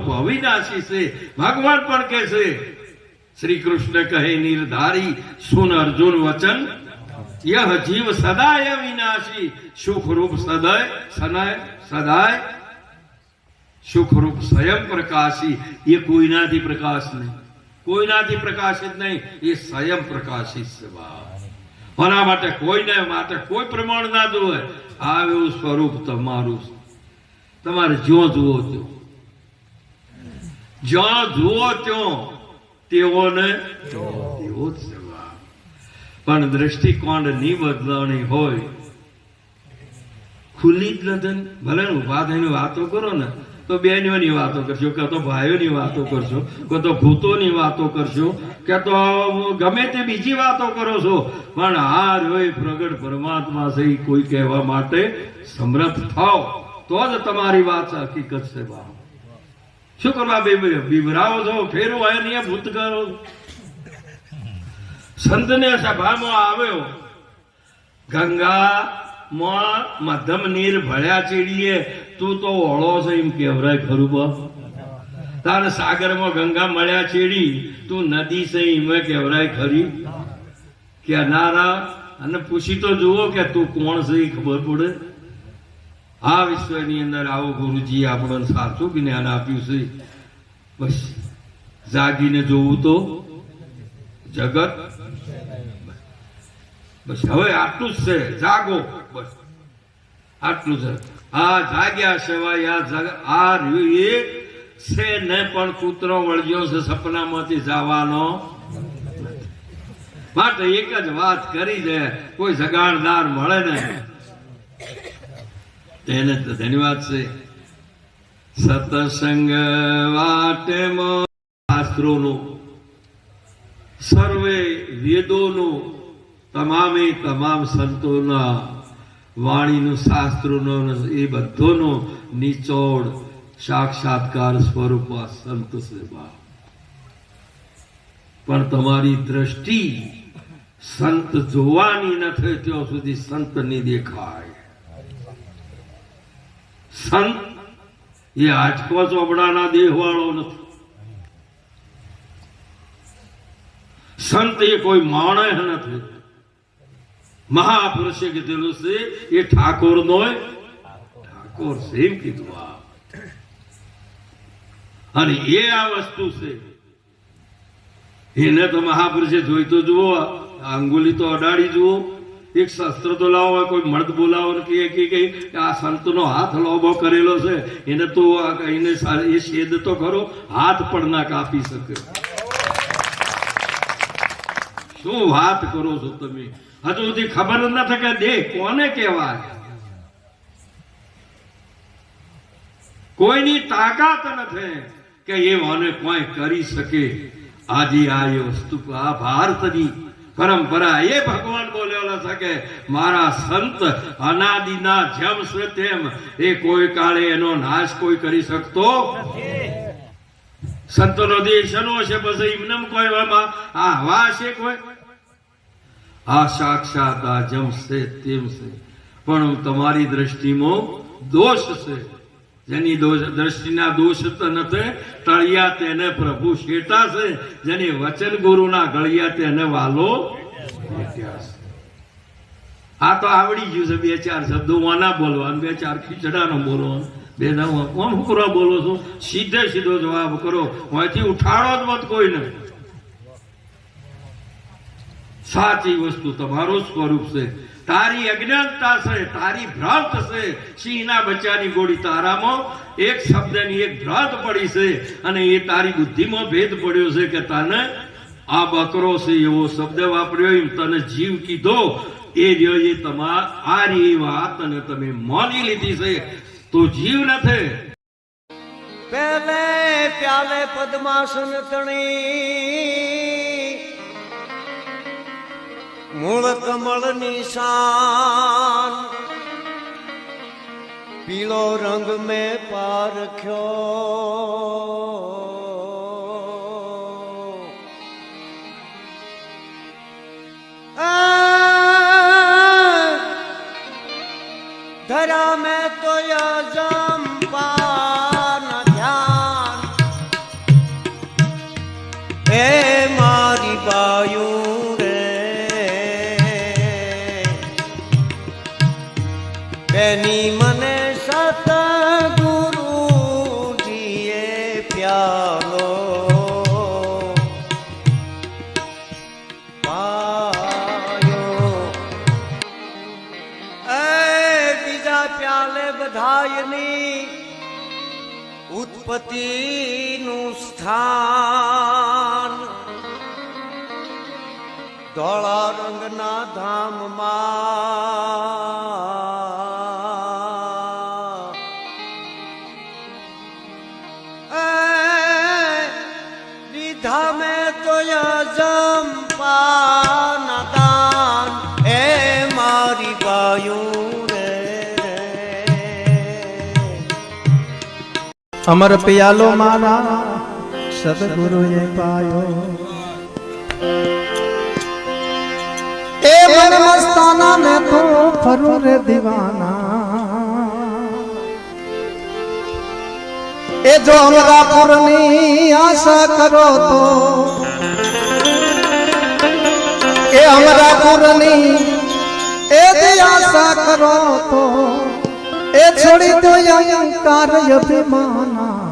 અવિનાશી છે. ભગવાન પણ કહે છે શ્રી કૃષ્ણ કહે નિર્ધારી સુન અર્જુન વચન, યહ જીવ સદાય વિનાશી સુખ રૂપ સદાય, સનાય, સદાય સુખ રૂપ સ્વયં પ્રકાશી. એ કોઈનાથી પ્રકાશ નહીં. કોઈનાથી પ્રકાશિત નહીં, એ સ્વયં પ્રકાશિત છે કોના માટે કોઈને માટે કોઈ પ્રમાણ ના જોવે. આવ્યું સ્વરૂપ તમારું તમારે જો જુઓ તો જ્યાં જુઓ ત્યાં તેઓને તેવો જ જવાબ પણ દ્રષ્ટિકોણની બદલાણી હોય ખુલ્લી જ નથી. ભલે ઊભા થઈને વાતો કરો ને તો બહેનોની વાતો કરશો કે તો ભાઈઓની વાતો કરશો કે તો ભૂતોની વાતો કરશો કે તો ગમે તે બીજી વાતો કરો છો. પણ આ રોય પ્રગટ પરમાત્મા છે કોઈ કહેવા માટે સમર્થ થાવ તો જ તમારી વાત હકીકત છે બા શું કરવા બી- બીવરાવો છો? ફેરવો એની ભૂત કરો. સંતને સભામાં આવ્યો. ગંગા માં મધમ નીર, ભળ્યા ચીડીએ, તું તો ઓળો છે એમ કેવરાય ખરું બા તારે સાગરમાં ગંગા મળ્યા ચીડી, તું નદી છે એમ કેવરાય ખરી. કે નારા અને પૂછી તો જુઓ કે તું કોણ છે એ ખબર પડે. આ વિશ્વની અંદર આવો ગુરુજી આપણને સાચું જ્ઞાન આપ્યું છે? બસ, જાગીને જોવું તો જગત? બસ, હવે આટલું જ છે. જાગો. બસ, આટલું છે. આ જાગ્યા સિવાય આ જગ, આ એ છે ને પણ કૂતરો વળગ્યો છે સપનામાંથી જવાનો માટે એક જ વાત કરી છે. કોઈ જગાડદાર મળે ને તેને ધન્યવાદ છે. સતસંગ વાટેમાં સર્વે વેદોનું, તમામે તમામ સંતોના, વાણીનું, શાસ્ત્રોનો એ બધોનો નિચોડ સાક્ષાત્કાર સ્વરૂપ સંત સેવા પણ તમારી દ્રષ્ટિ સંત જોવાની નથી ત્યાં સુધી સંતની દેખાય. એ આજકો ચોપડાના દેહ વાળો નથી. સંત એ કોઈ માણસ નથી. મહાપુરુષે કીધેલું છે, એ ઠાકોર નો ઠાકોર છે, એમ કીધું આ. અને એ આ વસ્તુ છે. એને તો મહાપુરુષે જોઈ તો જુઓ, આ અંગુલી તો અડાડી જુઓ. એક શસ્ત્ર તો લાવો કોઈ મર્દ બોલાવો કે કે આ સંતનો હાથ લોબો કરેલો છે, એને તો એને એ છેદ તો ખરો, હાથ પણ ના કાપી શકે. શું વાત કરો છો તમે? હજુ સુધી ખબર જ નથી કે દેહ કોને કહેવાય? કોઈની તાકાત નથી કે એ મને કોઈ કરી શકે. આજે આ વસ્તુ, આ ભારતની પરંપરા. એ ભગવાન બોલેલા છે કે મારા સંત અનાદિના જેમ છે તેમ એ કોઈ કાળે એનો નાશ કોઈ કરી શકતો સંતનો દેશ શેનો છે પછી એમનેમ કોઈ આ હવા છે કોઈ? આ સાક્ષાત આ જેમ છે તેમ છે. પણ તમારી દ્રષ્ટિમાં દોષ છે. જેની દ્રષ્ટિના દોષ તો નથી, તળિયા તેને પ્રભુ શેટા છે. જેની વચન ગુરુના ગળિયા તેને વાલો આ તો આવડી ગયું છે બે ચાર શબ્દો. વાના બોલવાનું બે ચાર ખીચડાનો બોલવાનું બે દાવ કોણ બોલો છો? સીધે સીધો જવાબ કરો. અહીંથી ઉઠાડો જ મત કોઈને. સાચી વસ્તુ તમારું સ્વરૂપ છે. તારી અજ્ઞાનતા છે, તારી ભ્રાંત છે. સિંહના બચ્ચાની ગોળી તારામાં, એક શબ્દની એક ભ્રાંત પડી છે અને એ તારી બુદ્ધિમાં ભેદ પડ્યો છે કે તને આ બકરો છે એવો શબ્દ વાપર્યો એમ તને જીવ કીધો. એ રહ્યો એ તમા આ રી વાત અને તમે માની લીધી છે. તો જીવ નથી. પેલે પ્યાલે પદ્માસન તણી મૂળ કમળ નિશાન. પીળો રંગ મેં પારખ્યો. ધરા મેં તો યજમ એની મને સતગુરુજીએ પ્યાલો. બીજા પ્યાલે બધાયની ઉત્પત્તિનું સ્થાન. ધોળા રંગના ધામમાં અમર પિયાલો મારા સદગુરુએ પાયો એ મન મસ્તાના ને તો ફરું રે દીવાના એ જો અમરાપુરની આશા કરો તો એ અમરાપુરની એ દી આશા કરો તો એ છોડી દો અહંકાર અભિમાના.